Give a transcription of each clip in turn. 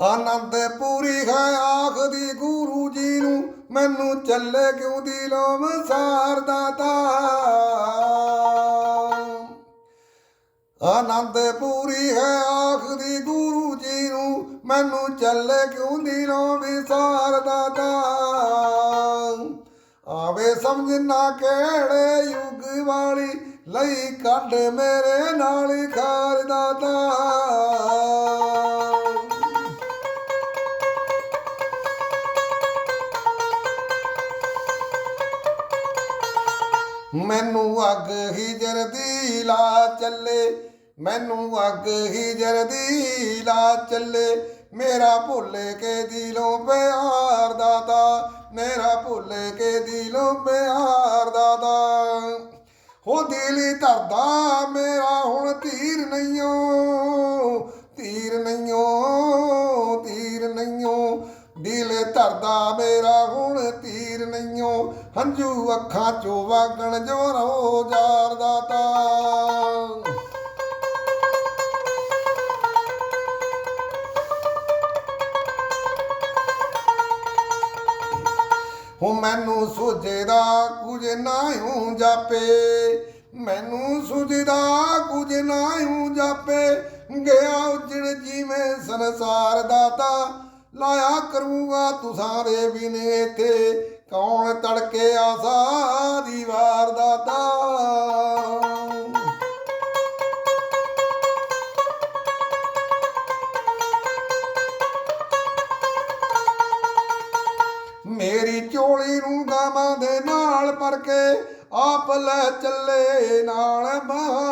ਆਨੰਦ ਪੂਰੀ ਹੈ ਆਖਦੀ ਗੁਰੂ ਜੀ ਨੂੰ, ਮੈਨੂੰ ਚੱਲੇ ਕਿਉਂ ਦਿਲੋਂ ਵਸਾਰ ਦਾਤਾ? ਆਨੰਦ ਪੂਰੀ ਹੈ ਆਖਦੀ ਗੁਰੂ ਜੀ ਨੂੰ, ਮੈਨੂੰ ਚੱਲੇ ਕਿਉਂ ਦਿਲੋਂ ਵਿਸਾਰ ਦਾਤਾ? ਆਵੇ ਸਮਝ ਨਾ ਕਿਹੜੇ ਯੁੱਗ ਵਾਲੀ, ਲਈ ਕੱਢ ਮੇਰੇ ਨਾਲ ਖਾਰ ਦਾਤਾ। ਮੈਨੂੰ ਅੱਗ ਹਿਜਰ ਦੀ ਲਾ ਚੱਲੇ, ਮੈਨੂੰ ਅੱਗ ਹਿਜਰ ਦੀ ਲਾ ਚੱਲੇ। ਮੇਰਾ ਭੁੱਲੇ ਕੇ ਦਿਲੋਂ ਪਿਆਰ ਦਾਦਾ ਮੇਰਾ ਭੁੱਲੇ ਕੇ ਦਿਲੋਂ ਪਿਆਰ ਦਾਦਾ ਹੋ ਦਿਲ ਧਰਦਾ ਮੇਰਾ, ਹੁਣ ਤੀਰ ਨਹੀਂਓ ਤੀਰ ਨਹੀਂਓ ਹੰਝੂ ਅੱਖਾਂ ਚੋਂ ਵਗਣ ਜੋ ਰੋ ਜਾਰ ਦਾਤਾ ਹੋ ਮੈਨੂੰ ਸੁਝਦਾ ਕੁਝ ਨਾਹੂ ਜਾਪੇ, ਮੈਨੂੰ ਸੁਝਦਾ ਕੁਝ ਨਾਹੂ ਜਾਪੇ, ਗਿਆ ਉਜੜ ਜਿਵੇਂ ਸੰਸਾਰ ਦਾਤਾ ਲਾਇਆ ਕਰੂੰਗਾ ਤੁਸਾਰੇ ਬਿਨੇ ਤੇ ਕੌਣ ਤੜਕੇ ਆਸਾ ਦੀ ਵਾਰ ਦਾਤਾ? ਮੇਰੀ ਝੋਲੀ ਨੂੰ ਗਾਵਾਂ ਦੇ ਨਾਲ ਪਰ ਕੇ ਆਪ ਲੈ ਚੱਲੇ ਨਾਲ ਬਾਹਰ।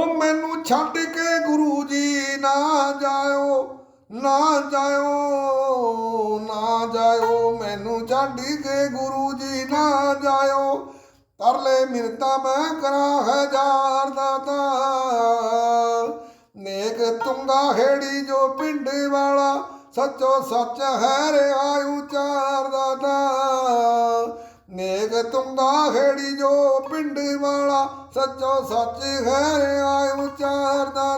ਹੋ ਮੈਨੂੰ ਛੱਡ ਕੇ ਗੁਰੂ ਜੀ ਨਾ ਜਾਇਓ ਨਾ ਜਾਇਓ ਨਾ ਜਾਇਓ। ਮੈਨੂੰ ਛੱਡ ਕੇ ਗੁਰੂ ਜੀ ਨਾ ਜਾਇਓ। ਤਰਲੇ ਮਿੰਤਾ ਮੈਂ ਕਰਾਂ, ਹਜ਼ਾਰ ਦਾਤਾ ਨੇਕ ਤੁੰਗਾ ਹੇੜੀ ਜੋ ਪਿੰਡ ਵਾਲਾ, ਸੱਚੋ ਸੱਚ ਹੈ ਰਿਹਾ ਉਚਾਰ ਦਾਤਾ ਨੇਕ ਤੁੰਗਾ ਹੇੜੀ ਜੋ ਪਿੰਡ ਵਾਲਾ ਸੱਚੋ ਸੱਚ ਹੈ ਰਿਹਾ ਉਚਾਰ ਤਾ